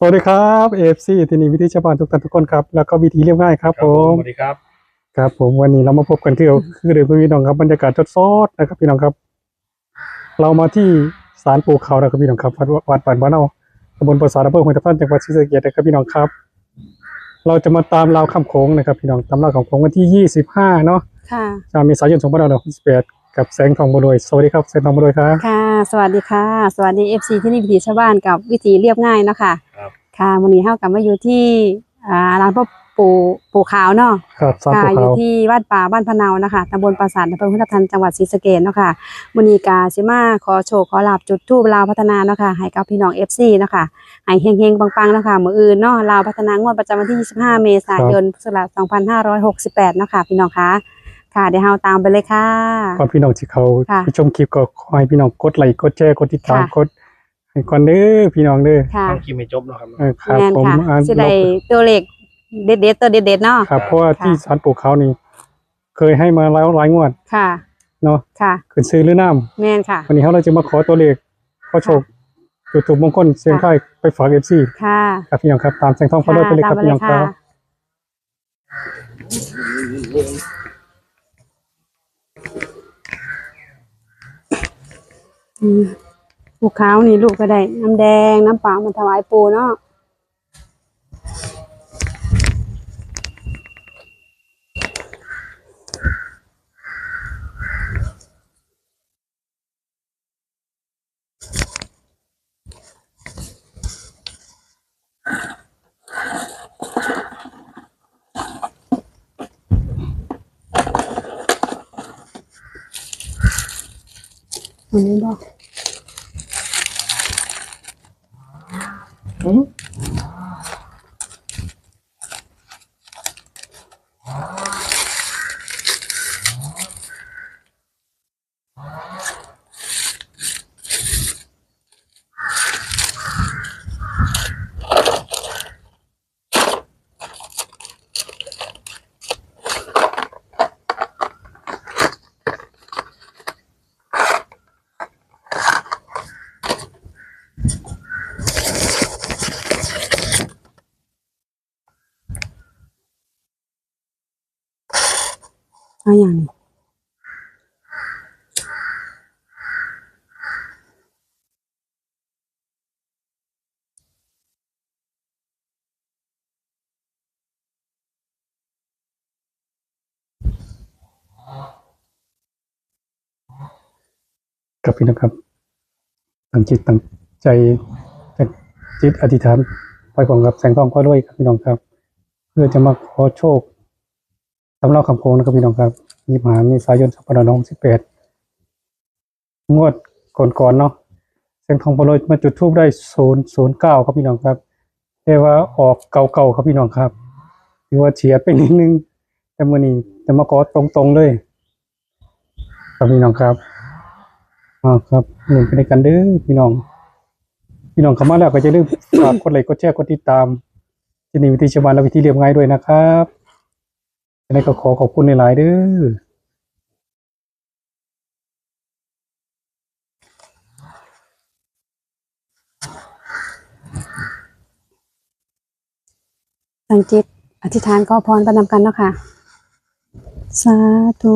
สวัสดีครับเอฟซีที่นี่วิธีชาวบ้านทุกท่านทุกคนครับ แล้วก็วิธีเรียบง่ายครับครับผผมมสวัสดีครับ ครับผมวันนี้เรามาพบกันที่คือเดือนพี่น้องครับบรรยากาศสดๆนะครับพี่น้องครับ เรามาที่ศาลปู่เขานะครับพี่น้องครับวัดวัดบ้านบ้านเอาตำบลประสาทอำเภอห้วยทับทันจังหวัดศรีสะเกษนะครับพี่น้องครับ เราจะมาตามราวคำโค้งนะครับพี่น้องตามราวคำโค้งวันที่ 25 เนาะค่ะชาเมษายน2568 กับแสงทองบัวลอยสวัสดีครับแสงทองบัวลอยครับค่ะ สวัสดีค่ะ สวัสดี FC ที่นี่วิถีชาวบ้านกับวิถีเรียบง่ายเนาะค่ะครับ ค่ะวันนี้เฮากลับมาอยู่ที่อ่าร้านพ่อปู่ปู่ขาวเนาะครับศาลค่ะปู่อยู่เขาที่วัดป่าบ้านพะเนานะคะตำบลปราสาทอำเภอพุทธทันจังหวัดศรีสะเกษเนาะค่ะมื้อนี้กาสิมาขอโชคขอลาบจุดธูปลาวพัฒนาเนาะค่ะให้กับพี่น้อง FC เนาะค่ะให้เฮงๆปังๆเนาะค่ะมื้ออื่นเนาะลาวพัฒนางวดประจำวันที่ 25 เมษายนพุทธศักราช2568เนาะค่ะพี่น้องคะ ค่ะเดี๋ยวเฮาตามไปเลยค่ะ ก่อนพี่น้องที่เขาค่ะไปชมคลิปก็ขอให้พี่น้องกดไลค์กดแชร์กดติดตามค่ะ กดให้ก่อนเด้อพี่น้องเด้อค่ะต้องคิดไม่จบเนอะครับเออครับแม่นผมค่ะอ่าสิได้ตัวเลขเด็ดๆตัวเด็ดๆเนาะ ครับเพราะว่าค่ะที่ศาลปู่เขานี่ เคยให้มาแล้วหลายงวดค่ะ เนาะค่ะ ขึ้นซื้อหรือน้แม่นค่ะำวันนี้เราจะมาขอตัวเลขขอโชคจุดถูกมงคลเสียงไทายไปฝากเอฟซีค่ะครับพี่น้องครับตามแสงทองเขาด้วยไปเลยครับตามพี่น้องครับ อืม ลูกขาวนี่ลูกก็ได้ น้ำแดงน้ำเปล่ามาถวายปูเนาะ อัน เอาอย่างนี้ครับพี่น้องครับตั้งจิตตั้งใจจิตอธิษฐานไปของกับแสงทองเขาด้วยครับพี่น้องครับ เพื่อจะมาขอโชค สำหรับคำโพงนะครับพี่น้องครับยี่หามีสายนสองพันห้อยสิบแปดงวดก่อนๆเนาะแสงทองพลอยมาจุดทูบได้ศูนย์ศูนย์เก้าครับพี่น้องครับแต่ว่าออกเก่าๆครับพี่น้องครับถือว่าเฉียดไปนิดนึง แต่มื่อนี้จะมาขอตรงๆเลย ครับพี่น้องครับอ่าครับหนุนไปในกันเด้อพี่น้อง พี่น้องเข้ามาแล้วก็จะลืมฝากกดไลค์กดแชร์กดติดตามที่นี่วิธีชาวบ้านและวิธีเรียบง่ายด้วยนะครับ ยังไงก็ขอขอบคุณในหลาย ๆ เด้อตั้งจิตอธิษฐานขอพรประนำกันเนาะค่ะ สาธุ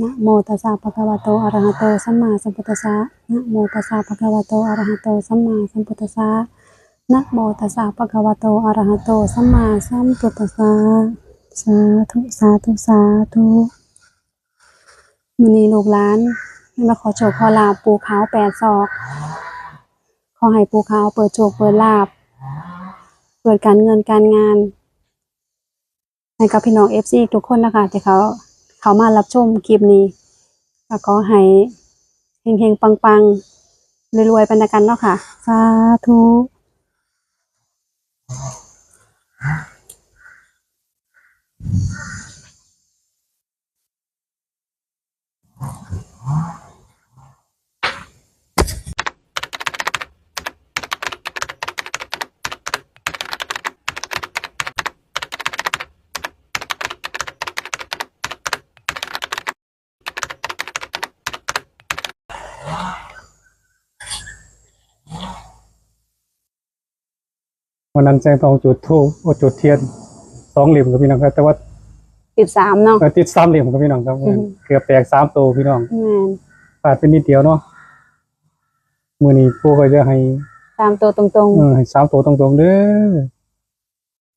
นะโมตัสสะภะคะวะโตอะระหะโตสัมมาสัมพุทธัสสะนะโมตัสสะภะคะวะโตอะระหะโตสัมมาสัมพุทธัสสะนะโมตัสสะภะคะวะโตอะระหะโตสัมมาสัมพุทธัสสะ สาธุสาธุสาธุมื้อนี้ลูกหลานมาขอโชคขอลาบปูขาวแปดศอก ขอให้ปูขาวเปิดโชคเปิดลาบ เปิดการเงินการงานให้กับพี่น้องเอฟซีทุกคนนะคะที่เขาเขามารับชมคลิปนี้ก็ขอให้เฮงๆปังๆรวยๆไปนะกันเนาะค่ะ สาธุ วันนั้นแสงทองจุดธูปโอ้จุดเทียนสองเหลี่ยมกับพี่น้องครับแต่ว่าติดสามเนาะเออติดสามเหลี่ยมกับพี่น้องครับอืมเกือบแตกสามตัวพี่น้องแม่นพลาดไปนิดเดียวเนาะมือนี้ปูก็จะให้ตามตัวตรงเออให้สามตัวตรงๆเด้อ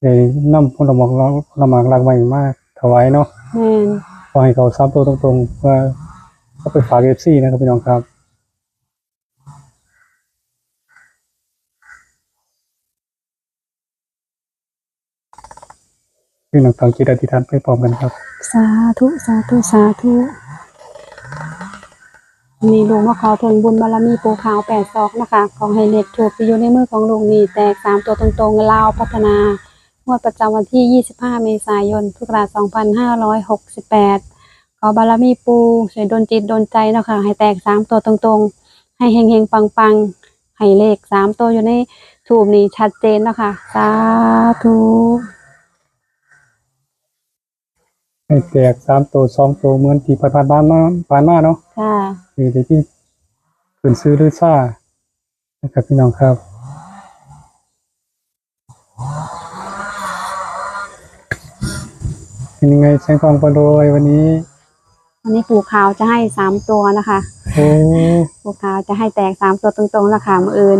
เดี๋ยวน้ำผลหมอกเราละหมากลากใหม่มากถวายเนาะๆแม่น ขอให้เขาสามตัวตรงๆเพื่อเขาไปฝากเอฟซีนะครับพี่น้องครับ พี่น้องตั้งจิตอธิษฐานไปพร้อมกันครับ สาธุสาธุสาธุมีลุงมาขอผลบุญบารมีปูขาวแปดศอกนะคะ ขอให้เล็กถูกที่อยู่ในมือของลุงนี่แตกสามตัวตรงๆลาวพัฒนางวดประจำวันที่ 25 เมษายน พุทธศักราช2568 ขอบารมีปูช่วยดนจิตดนใจนะคะ ให้แตกสามตัวตรงๆ ให้เฮงๆ ปังๆ ให้เลขสามตัวอยู่ในถูกนี่ชัดเจนนะคะ สาธุ ให้แตกสามตัวสองตัวเหมือนที่ผ่านๆมามาผ่านมาเนาะค่ะ นี่ที่ที่ขึ้นซื้อหรือซ่านะครับพี่น้องครับ เป็นยังไงแสงทองปลโรยวันนี้ วันนี้ปูขาวจะให้สามตัวนะคะโอ้ปูขาวจะให้แตกสามตัวตรงๆแล้วค่ะมืออื่น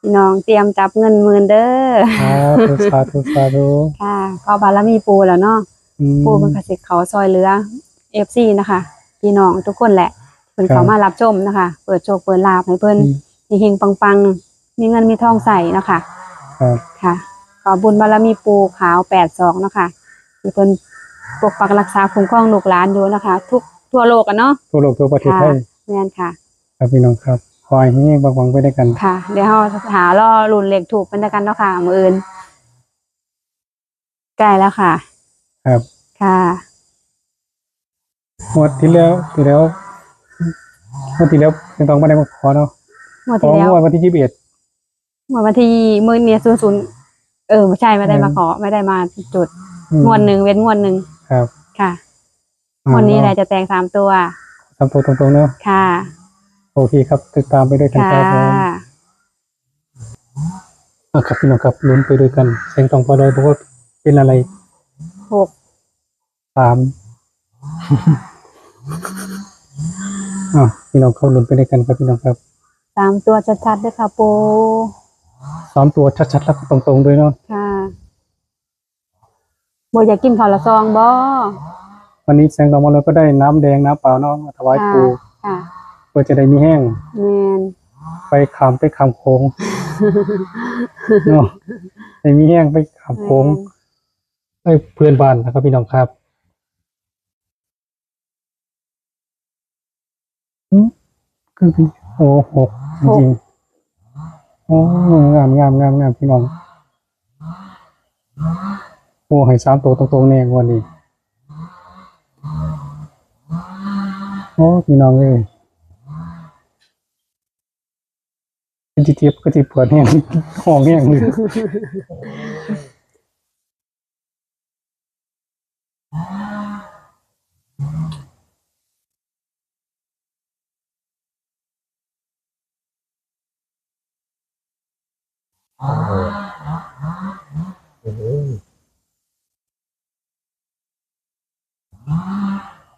พี่น้องเตรียมจับเงินหมื่นเด้อสาธุสาธุสาธุค่ะก็บารมีปูแล้วเนาะ อืมปูเป็นกสิเขาซอยเรือเอฟซีนะคะพี่น้องทุกคนแหละเพิ่นครับเขามารับชมนะคะ เปิดโชคเปิดลาภให้เพิ่นอืมเฮงๆปังๆ มีเงินมีทองใส่เนาะคะครับค่ะ ขอบุญบารมีปูขาวแปดสองเนาะคะที่เพิ่นปกปักรักษาคุ้มครองลูกหลานอยู่นะคะ ทุกทั่วโลกอะเนาะทั่วโลกทั่วประเทศค่ะไทยแม่นค่ะ ครับพี่น้องครับคอยให้บางวังไปได้วยกันค่ะ เดี๋ยวเราหาล่อรุ่นเหล็กถูกเป็นกันเนาะค่ะมืออื่นใกล้แล้วค่ะ ครับค่ะงวดที่แล้วที่แล้วงวดที่แล้วแสงทองไม่ได้มาขอเนาะเมื่อขอที่แล้วงวดวันที่ยี่สิบเอ็ดเมื่อวันที่มือเนี่ยศูนย์ศูนย์เออไม่ใช่ไม่ได้มาขอไม่ได้มาจุดงวดหนึ่งเว้นงวดหนึ่งครับค่ะงวดนี้แหละจะแตงสามตัว ทำตัวตรงๆเนาะค่ะ โอเคครับ ติดตามไปด้วยกันค่ะ ครับผม อะครับพี่น้องครับลุ้นไปด้วยกันแสงทองปลโรยบอกว่าเป็นอะไรหก สามอะพี่น้องเข้าลุ้นไปด้วยกันครับพี่น้องครับสามตัวชัดๆด้วยค่ะปูสามตัวชัดๆแล้วก็ตรงๆด้วยเนาะค่ะโบอยากกินข้าวละซองบ่วันนี้แสงทองปลโรยก็ได้น้ำแดงน้ำเปล่าเนาะมาถวายค่ะปูค่ะเพื่อจะได้มีแห้งแมนไปขามไปขามโค้งเนาะได้มีแห้งไปขามโค้ง ให้เพื่อนบ้านนะครับพี่น้องครับอืม คือพี่โอ้หกจริงๆโอ้งามงามงามงามพี่น้องโอ้ให้สามตัวตรงๆแน่งวันนี้โอ้พี่น้องเลยเป็นที่เทียบก็ที่ปวดแห้งห้องแห้งเลย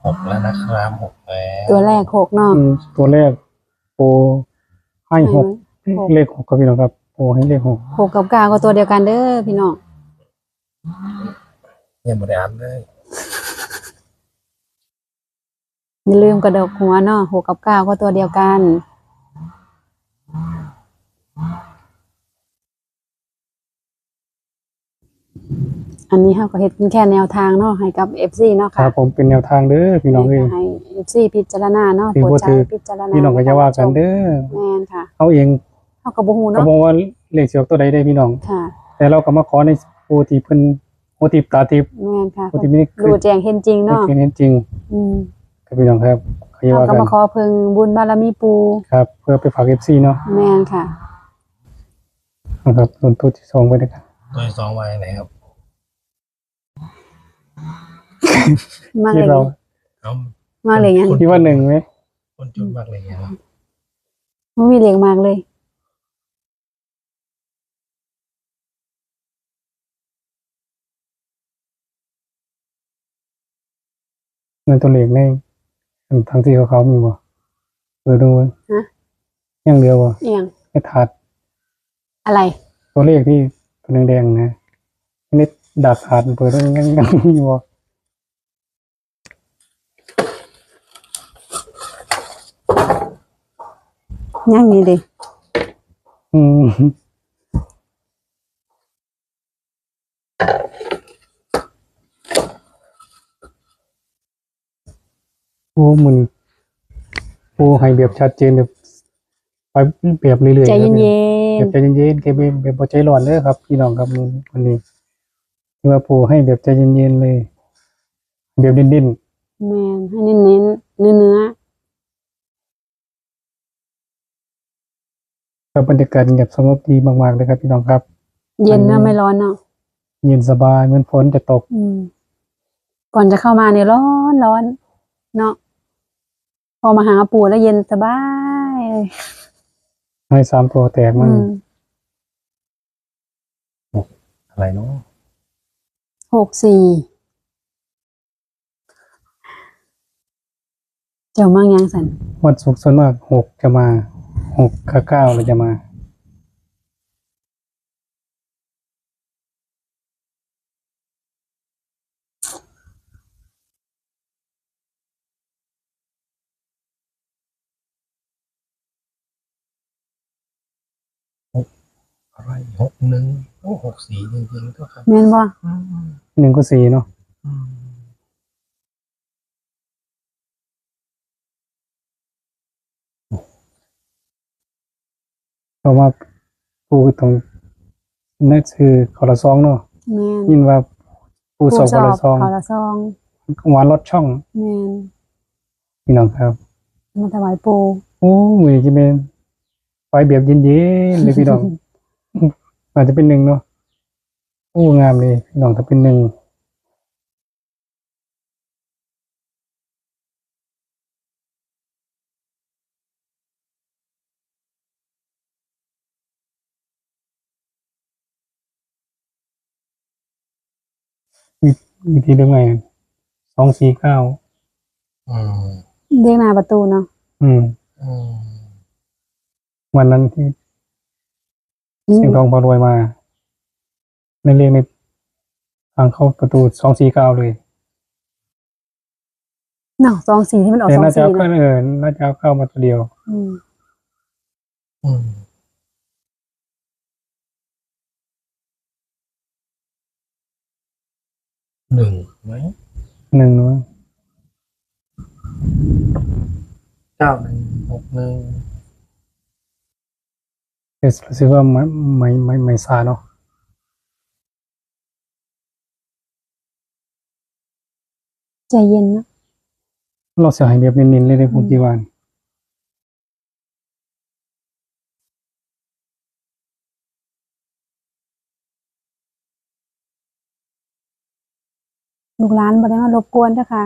หกแล้วนะครับหกแล้วตัวแรกหกเนาะอืมตัวแรกโปรให้หกหกเลขหกครับพี่น้องครับโปรให้เลขหกหกกับเก้าก็ตัวเดียวกันเด้อพี่น้องยังไม่ได้อ่านเลยอย่าลืมกระดกหัวเนาะหกกับเก้าก็ตัวเดียวกัน อันนี้เขาก็เฮ็ดเป็นแค่แนวทางเนาะให้กับเอฟซีเนาะครัค่ะบผมเป็นแนวทางเด้อพี่น้องเอ้ย ให้เอฟซีพิจารณาเนาะถือโปรดว่าใช้ถือพิจารณาพี่น้องก็จะว่ากันเด้อแม่นค่ะเขาเองเขาก็บ่ฮู้ก็เนาะบอกว่าเลขเสียกตัวใดได้พี่น้อง ค่ะแต่เราก็มาขอในโปรที่เพิ่นโปรที่ตาทิพย์แม่นค่ะโปรที่ไม่คือรู้แจ้งเห็นจริงไม่เนาะเห็นจริงอืมครับพี่น้องครับเขาจะเขาว่าก็กันมาขอเพิ่งบุญบารมีปูครับ เพื่อไปฝากเอฟซีเนาะแม่นค่ะนะครับส่วนตัวที่สองไปด้วยกันตัวที่สองไว้ไหนครับ มากเลที่ยเรามากเลยยังคิดว่าหนึ่งไหมคนจนมากเลยเนี่ยับไม่มีเลี้ยงมากเลยในตัวเลขในทั้งที่เขาเขามีบ่เปิดดูไว้ยังเดียวบ่เอียง ไอ้ถาดอะไร ตัวเลขที่ตัวแดงๆนะ ดาบถาดเปิดดูยังยังมีบ่ย่างนี้ดิอืมโอ้มันโอ้ให้แบบชัดเจนแบบไปแบบเรื่อยๆใจครับเย็แบบนใจเย็นๆแกแบบแบบบ่ใจร้อนเลยครับ พี่น้องครับมื้อวันนี้ คือว่าปูให้แบบใจเย็นๆเลย แบบดิ้นๆแมนให้เน้นๆเนื้อเนื้อๆครับบรรยากาศเงียบสงบดีมากๆเลยครับ พี่น้องครับๆเย็นอันะนนี้ไม่ร้อนเนาะเย็นสบายเหมือนฝนจะตก อืม ก่อนจะเข้ามาเนี่ยร้อนร้อนเนาะพอมาหาปู่แล้วเย็นสบายเลยให้สามตัวแตกอืมันมอะไรเนาะ หกสี่เจ้ามั่งยังสัน วันศุกร์ส่วนมากหกจะมาหกกับเก้าเราจะมา อะไรหกหนึ่งโอ้หกสี่จริงๆก็ครับแม่นบ่อืมหนึ่งก็สี่เนาะอืมเพราะว่าปูตรงนั่นคือคอละซองเนาะแม่นยินว่าปูสอบคอละซองขอละซองหวานรสช่องแม่นพี่น้องครับ มาถวายปู่โอ้ยจะเป็นไฟแบบเย็นๆเลยพี่น้อง อาจจะเป็นหนึ่งเนาะโอ้งามเลยพี่น้องถ้าเป็นหนึ่งวิธีเรื่องไงสองสี่เก้าอืมเรียกหน้าประตูเนาะอืมอืมวันนั้นที่อืม เสียงทองพอรวยมาในเรียกในทางเข้าประตูสองสี่เก้าเลยเนาะซองสีที่มันออกแต่ซองน่าจะสีเอาเข้านะเออน่าจะเอาเข้ามาตัวเดียว อืมอืมหนึ่งไหมหนึ่งเนาะเก้าหนึ่งหกหนึ่งแต่ รู้สึกว่าไม่ไม่ไม่ไม่ซาเนาะใจเย็นนะเราเสียหายแบบเน้นๆเลยในพวกจีวานลูกหลานบ่ได้มารบกวนเด้อค่ะ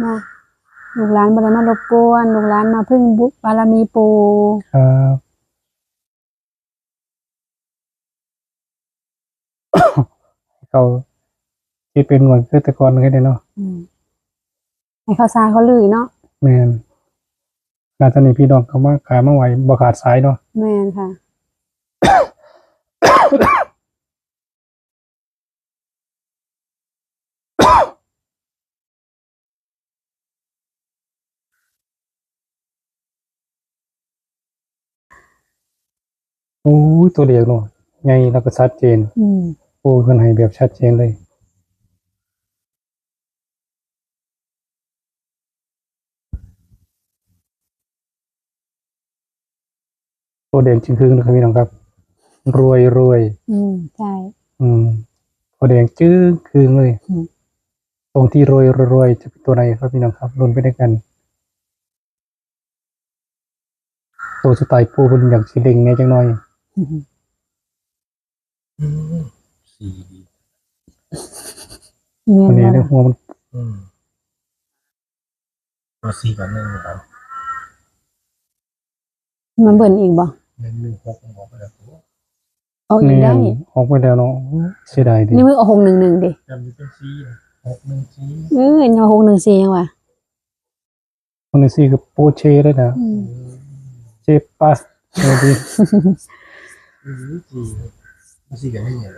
เนาะลูกหลานบ่ได้มารบกวนลูกหลานมาพึ่งบุบารมีปู่ครับ เขาที่เป็นหน่วยเกษตรกรกันเลยเนาะอืมให้เขาซาเขาลือเนาะแมนนาตอนนี้พี่น้องเขามาขายมาไหวบ่ขาดสายเนาะแม่นค่ะ โอ้ยตัวเดียวเนาะไงแล้วก็ชัดเจน อืม โอ้คนให้แบบชัดเจนเลยตัวเด่นจริงคือนะครับพี่น้องครับ รวยรวยอืมใช่อืมตัวแดงจื้อคือเลยอืมตรงที่รวยรวยรวยจะเป็นตัวไหนครับพี่น้องครับลุ้นไปด้วยกัน ตัวสไตล์ปูคุณอยากสิเด้งแหน่จังหน่อย อืมอืมสี่แม่วันนนี้บ่ในล่ะหัวมันอืมตัวสี่กับหนึ่งเหรอมันเบิ่นอีกบ่หนึ่งหนึ่งหกบอกไปแล้วเอาอีกแน่ได้นออกไปแล้วเนาะเสียดายดินี่มือเอาหงหนึ่งหนึ่งดิจำเป็นสี่นะหกหนึ่งสี่เออยังหกหนึ่งสี่ยังวะคนนี้สี่คือโปเช่ได้นะอืมเจปัสเออดีอืมสี่มันสี่กันไม่เนี่ย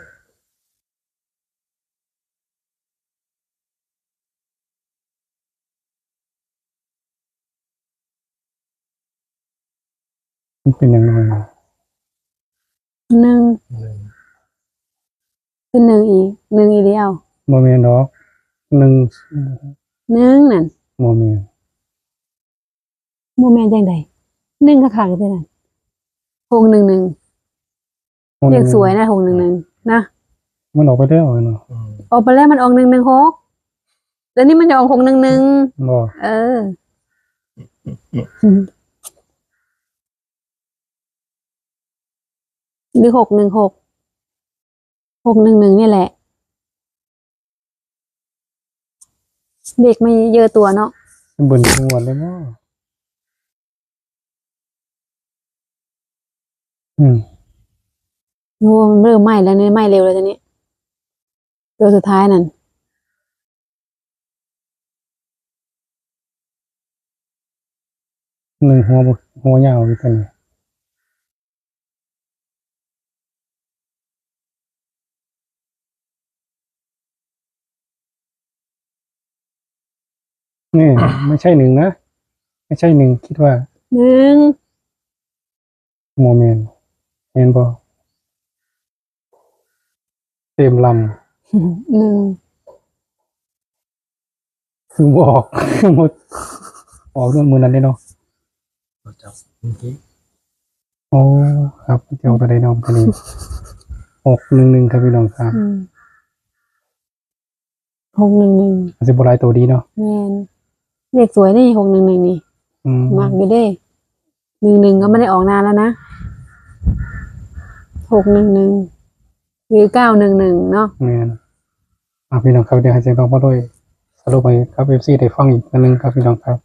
มันเป็นอย่างไรหนึ่งหนึ่งคือหนึ่งอีกหนึ่งอีเดียวโมเมนต์ดอกหนึ่งหนึ่งนั่นโมเมนต์โมเมนต์จังใดหนึ่งก็ขาดกันไปนั่นหกหนึ่งหนึ่งเรียกสวยนะหกหนึ่งหนึ่งนะมันออกไปแล้วเนาะอืมออกไปแล้วมันออกหนึ่งหนึ่งหกแล้วนี่มันจะออกหกหนึ่งหนึ่งบ่เออ หรือหกหนึ่งหกหกหนึ่งหนึ่งนี่แหละ เด็กไม่เยอะตัวเนาะเบิ่นทุกวันเลยมั้งอืมโอ้มันเริ่มไหม้แล้วเนี่ยไหม้เร็วเลยตอนนี้ตัวสุดท้ายนั่นหนึ่งหัวบ่หัวยาวอยู่ตัวนี้นี่ ไม่ใช่หนึ่งนะ ไม่ใช่หนึ่งคิดว่าหนึ่งโมเมนต์เห็นบ่เต็มลหนึ่งำคือบอกหมดออกเรื่องมือนั้นได้เนาะเราจับเมื่อกี้โอ้ครับเดี๋ยวไปได้น้องตัวนี้หกหนึ่งหนึ่งครับพี่น้องครับอืมหกหนึ่งหนึ่งอาจจะโบราณตัวดีเนาะแมน เด็กสวยนี่หกหนึ่งหนึ่งนี่อืมมากอยู่เด้หนึ่งหนึ่งก็ไม่ได้ออกนานแล้วนะหกหนึ่งหนึ่งหรือเก้าหนึ่งหนึ่งเนาะแมนอะพี่น้องครับเดี๋ยวให้เจ๊ต้องมาด้วยสรุปไปครับเอฟซีได้ฟังอีกอันหนึงครับพี่น้องครับ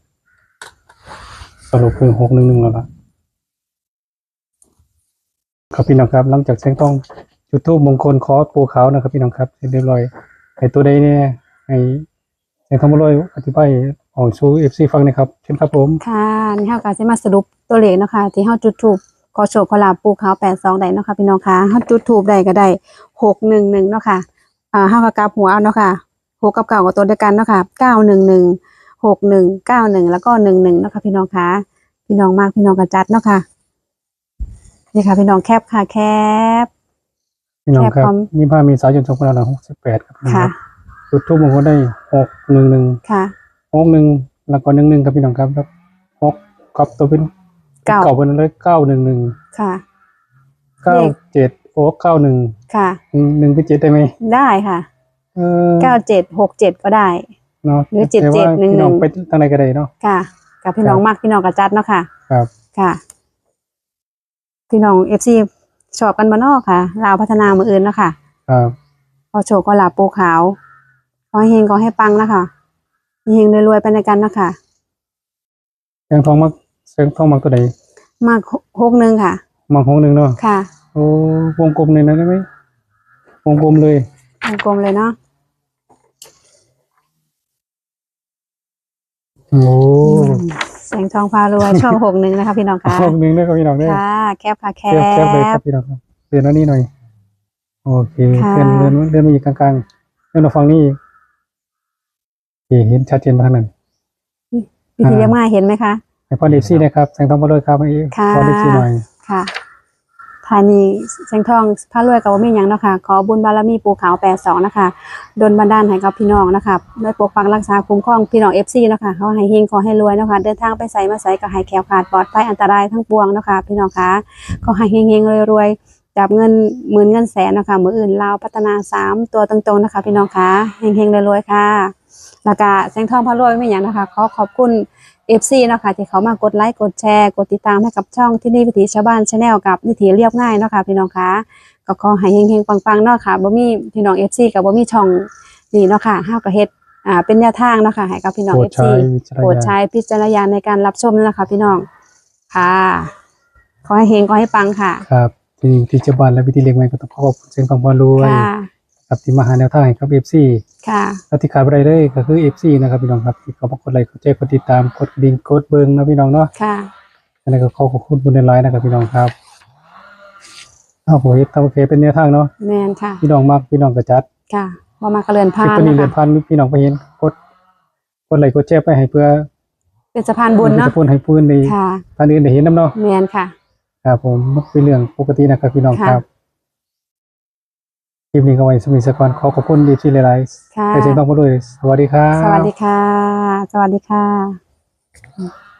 สรุปคือหกหนึ่งหนึ่งแล้วล่ะครับพี่น้องครับ หลังจากแสงทองจุดทูบมงคลขอปูขาวนะครับ พี่น้องครับเสร็จเรียบร้อยไอ้ตัวใดเนี่ยไอ้ แสงทองมาด้วยอธิบายออกสู่เอฟซีฟังหนะครับเช่นครับผม ค่ะนี่เฮาก็สิมาสรุปตัวเลขเนาะค่ะที่เฮาจุดถูกขอโชคขอลาบปูขาวแปดสองได้เนาะค่ะพี่น้องค่ะเฮาจุดถูกได้ก็ได้หกหนึ่งหนึ่งเนาะค่ะอ่าเฮาก็กลับหัวเอาเนาะค่ะหกกับเก้ากับตัวเดียวกันเนาะค่ะเก้าหนึ่งหนึ่งหกหนึ่งเก้าหนึ่งแล้วก็หนึ่งหนึ่งเนาะค่ะพี่น้องค่ะพี่น้องมากพี่น้องกระจัดเนาะค่ะนี่ค่ะพี่น้องแคบค่ะแคบพี่น้องครัแค่บความนี่พามีสายจนสองพันห้าร้อยหกสิบแปดครับพี่น้องคค่ะรับ จุดทูบมงคลได้หกหนึ่งหนึ่งค่ะหกหนึ่งแล้วก็หนึ่งหนึ่งครับพี่น้องครับแล้วหกกับตัวเป็นเก้าเก่าเป็นเลยเก้าหนึ่งหนึ่งค่ะเก้าเลขเจ็ดโอ้เก้าหนึ่งค่ะหนึ่งเป็นเจ็ดได้ไหมได้ค่ะเออเก้าเจ็ดหกเจ็ดก็ได้เนาะหรือเจ็ดแต่ว่าเจ็ดหนึ่งพี่น้องหนึ่งไปทางไหนก็ได้เนาะค่ะ กับพี่น้องมากพี่น้องกระจัดเนาะค่ะ ครับค่ะพี่น้องเอฟซีชอบกันมานอกค่ะลาวพัฒนามืออื่นเนาะค่ะ ครับขอโชคขอลาบปูขาว ขอให้เฮงขอให้ปังนะคะเฮงรวยๆไปในกันเนาะคะแสงทองมักแสงทองมักตัวใดมากหกหนึ่งค่ะมักหกหนึ่งเนาะค่ะโอ้วงกลมเลยนะได้ไหมวงกลมเลยวงกลมเลยเนาะโอ้แสงทองพารวยชอบหกหนึ่งนะคะพี่น้องค่ะหกหนึ่งด้วยครับพี่น้องเนี่ยค่ะ แคบค่ะแคแคบแคบเลยครับบพี่น้องครับเรียนอันนี้หน่อย โอเคค่ะเรียนเรียนเรียนมาอยู่กลางๆเรียนมาฟังนี่อีกโอ เคเห็นชัดเจนมาทางนั้นวิธีเรียกง่ายเห็นไหมคะให้พ่อเดฟซี่นะครับแสงทองมาด้วยครับให้ค่ะพ่อเดฟซี่หน่อยค่ะทานีแสงทองพระรวยกับว่ามีอย่างเนาะค่ะขอบุญบารมีปูขาวแปดสองนะคะดนบันดาลให้กับพี่น้องนะคะได้ปกปักรักษาคุ้มครองพี่น้องเอฟซีเนาะค่ะเขาให้เฮงขอให้รวยเนาะค่ะเดินทางไปใส่มาใส่ก็ให้แคล้วคลาดปลอดภัยอันตรายทั้งปวงเนาะค่ะพี่น้องคะก็ให้เฮงเฮงรวยๆจับเงินหมื่นเงินแสนเนาะคะมืออื่นลาวพัฒนาสามตัวตรงๆนะคะ พี่น้องคะเฮงเฮงรวยๆค่ะ แล้วก็แสงทองพระรวยไม่อย่างนะคะขอขอบคุณเอฟซีเนาะค่ะที่เขามากดไลค์กดแชร์กดติดตามให้กับช่องที่นี่วิถีชาวบ้านชาแนลกับวิถีเรียบง่ายเนาะค่ะพี่น้องคะก็ขอให้เฮงๆปังๆเนาะค่ะบ่มีพี่น้องเอฟซีกับบ่มีช่องนี่เนาะค่ะห้าวกับเฮ็ดอ่าเป็นแนวทางเนาะค่ะให้กับพี่น้องโปรเอดฟใช้ซีวิจารโปรดณญาใช้ณพิจารณญาณในการรับชมนั่นแหละค่ะพี่น้องค่ะขอให้เฮงขอให้ปังค่ะ ครับที่ที่เจ้าบ้านและวิธีเลี้ยงไม้ก็ต้องขอขอบคุณเสียงทองมาด้วย ค่ะครับที่มาหาแนวทางให้กับ FC ค่ะแล้วที่ขาดไปเลยก็คือ FC นะครับพี่น้องครับที่เขามากดไลค์กดแชร์กดติดตามกดกระดิ่งกดเบิ่งนะพี่น้องเนาะค่ะอันนี้ก็ขอขอบคุณบุญในไลน์นะครับพี่น้องครับอ้าวโหเฮ็ดทำโอเคเป็นแนวทางเนาะแมนค่ะ พี่น้องมากพี่น้องกระจัดค่ะว่ามากระเรือนคลิพาปนตัวนี้นะเรียนคะพันพี่น้องไปเห็นกดกดไลค์กดแชร์ไปให้เพื่อเป็นสะพานบุญเนาะจะพูดให้พื้นในค่ะท่านอื่นได้เห็นน้ำเนาะแมนค่ะ ครับผมมันเป็นเรื่องปกตินะครับพี่น้องค่ะ ครับ คลิปนี้ก็ไว้สมิสกรขอขอบคุณดีที่หลายค่ะๆให้เสียงต้องมาด้วยสวัสดีครับ สวัสดีค่ะ สวัสดีค่ะ